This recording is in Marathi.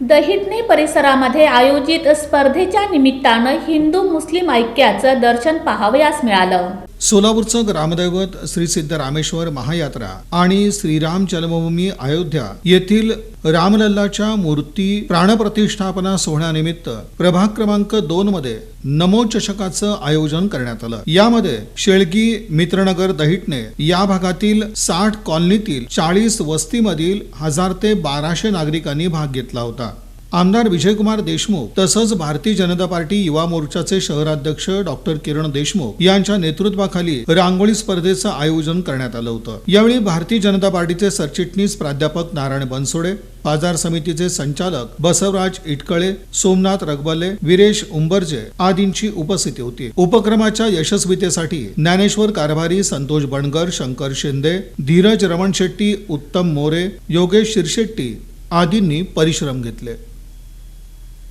दहिटणे परिसरामध्ये आयोजित स्पर्धेच्या निमित्तानं हिंदू मुस्लिम ऐक्याचं दर्शन पाहावयास मिळालं. सोलापूरचं ग्रामदैवत श्री सिद्ध रामेश्वर महायात्रा आणि श्रीराम जन्मभूमी अयोध्या येथील रामलल्लाच्या मूर्ती प्राणप्रतिष्ठापना सोहळ्यानिमित्त प्रभाग क्रमांक दोन मध्ये नमो चषकाचं आयोजन करण्यात आलं. यामध्ये शेळगी मित्रनगर दहिटणे या भागातील साठ कॉलनीतील चाळीस वस्तीमधील हजार ते बाराशे नागरिकांनी भाग घेतला होता. आमदार विजयकुमार देशमुख तसंच भारतीय जनता पार्टी युवा मोर्चाचे शहराध्यक्ष डॉक्टर किरण देशमुख यांच्या नेतृत्वाखाली रांगोळी स्पर्धेचं आयोजन करण्यात आलं होतं. यावेळी भारतीय जनता पार्टीचे सरचिटणीस प्राध्यापक नारायण बनसोडे बाजार समितीचे संचालक बसवराज इटकळे सोमनाथ रगबले विरेश उंबरजे आदींची उपस्थिती होती. उपक्रमाच्या यशस्वीतेसाठी ज्ञानेश्वर कारभारी संतोष बणगर शंकर शिंदे धीरज रमण शेट्टी उत्तम मोरे योगेश शिरशेट्टी आदींनी परिश्रम घेतले.